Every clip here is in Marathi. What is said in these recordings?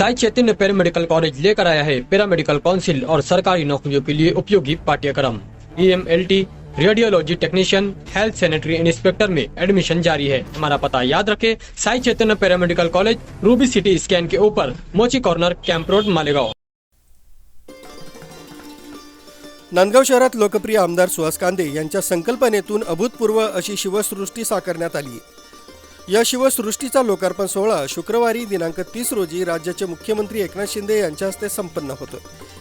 साई चैतन्य पैरामेडिकल कॉलेज लेकर आया है पैरामेडिकल काउंसिल और सरकारी नौकरियों के लिए उपयोगी पाठ्यक्रम। E M L T radiology technician health sanitary inspector में एडमिशन जारी है। हमारा पता याद रखें Sai Chaitanya paramedical college ruby city scan के ऊपर Mochi corner camp road Malegaon. Nandgaon शहरात लोकप्रिय आमदार सुहास कांदे यांच्या संकल्पनेतून अभूतपूर्व अशी शिवसृष्टी साकारण्यात आली या शिवसृष्टीचा लोकार्पण सोहळा शुक्रवारी दिनांक तीस रोजी राज्याचे मुख्यमंत्री एकनाथ शिंदे यांच्या हस्ते संपन्न होतो.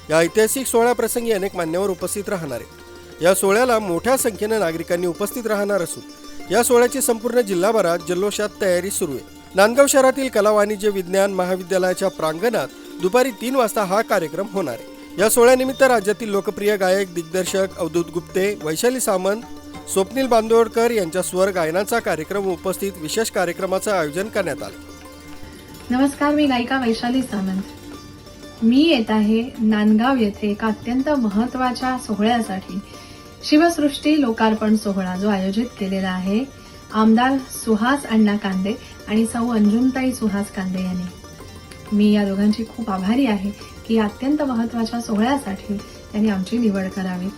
या ऐतिहासिक सोहळ्याप्रसंगी अनेक मान्यवर उपस्थित राहणार आहेत. या सोहळ्याला मोठ्या संख्येनं नागरिकांनी उपस्थित राहणार असून या सोहळ्याची संपूर्ण जिल्हाभरात जल्लोषात तयारी सुरू आहे. नांदगाव शहरातील कला वाणिज्य विज्ञान महाविद्यालयाच्या प्रांगणात दुपारी तीन वाजता हा कार्यक्रम होणार आहे. या सोहळ्यानिमित्त राज्यातील लोकप्रिय गायक दिग्दर्शक अवधूत गुप्ते वैशाली सामंत स्वप्नील बांदोडकर यांच्या स्वर गायनाचा कार्यक्रम उपस्थित विशेष कार्यक्रमाचं आयोजन करण्यात आलं. नमस्कार मी गायिका वैशाली सामंत. मी येत आहे नांदगाव येथे एका अत्यंत महत्त्वाच्या सोहळ्यासाठी. शिवसृष्टी लोकार्पण सोहळा जो आयोजित केलेला आहे आमदार सुहास अण्णा कांदे आणि सौ अंजुमताई सुहास कांदे यांनी. मी या दोघांची खूप आभारी आहे की या अत्यंत महत्त्वाच्या सोहळ्यासाठी त्यांनी आमची निवड करावी.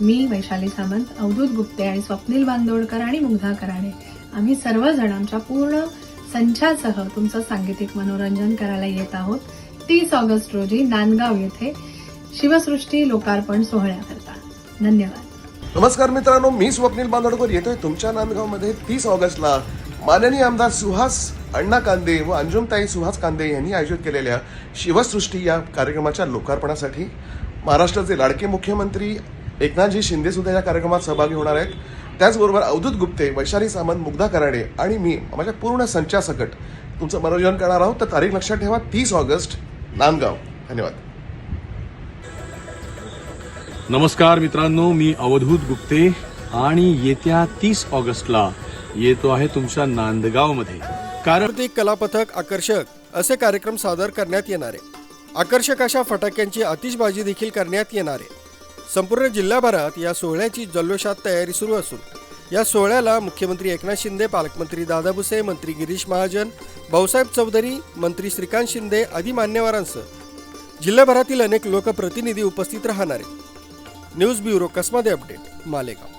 मी वैशाली सामंत अवधूत गुप्ते आणि स्वप्नील बांदोडकर आणि मुग्धा कराडे. आम्ही सर्वजण आमच्या पूर्ण संचासह तुमचं सांगीतिक मनोरंजन करायला येत आहोत. तीस ऑगस्ट रोजी नांदगाव येथे शिवसृष्टी लोकार्पण सोहळ्याकरता धन्यवाद. नमस्कार मित्रांनो मी स्वप्नील बांदोडकर येतोय तुमच्या नांदगावमध्ये तीस ऑगस्टला. माननीय आमदार सुहास अण्णा कांदे व अंजुमताई सुहास कांदे यांनी आयोजित केलेल्या शिवसृष्टी या कार्यक्रमाच्या लोकार्पणासाठी महाराष्ट्राचे लाडके मुख्यमंत्री एकनाथजी शिंदे सुद्धा या कार्यक्रमात सहभागी होणार आहेत. त्याचबरोबर अवधूत गुप्ते वैशाली सामंत मुग्धा कराडे आणि मी माझ्या पूर्ण संचासकट तुमचं मनोरंजन करणार आहोत. तर तारीख लक्षात ठेवा तीस ऑगस्ट नांदगाव. धन्यवाद. नमस्कार मित्रांनो मी अवधूत गुप्ते आणि येत्या तीस ऑगस्टला येतो आहे तुमच्या नांदगावमध्ये. कारण सांस्कृतिक कलापथक आकर्षक असे कार्यक्रम सादर करण्यात येणार. आहे आकर्षक अशा फटाक्यांची आतिषबाजी देखील करण्यात येणार. आहे संपूर्ण जिल्हाभरात या सोहळ्याची जल्लोषात तयारी सुरू असून या सोहळ्याला मुख्यमंत्री एकनाथ शिंदे पालकमंत्री दादा भुसे मंत्री गिरीश महाजन भाऊसाहेब चौधरी मंत्री श्रीकांत शिंदे आदी मान्यवरांसह जिल्हाभरातील अनेक लोकप्रतिनिधी उपस्थित राहणार आहेत. न्यूज ब्युरो कसमध्ये अपडेट मालेगाव.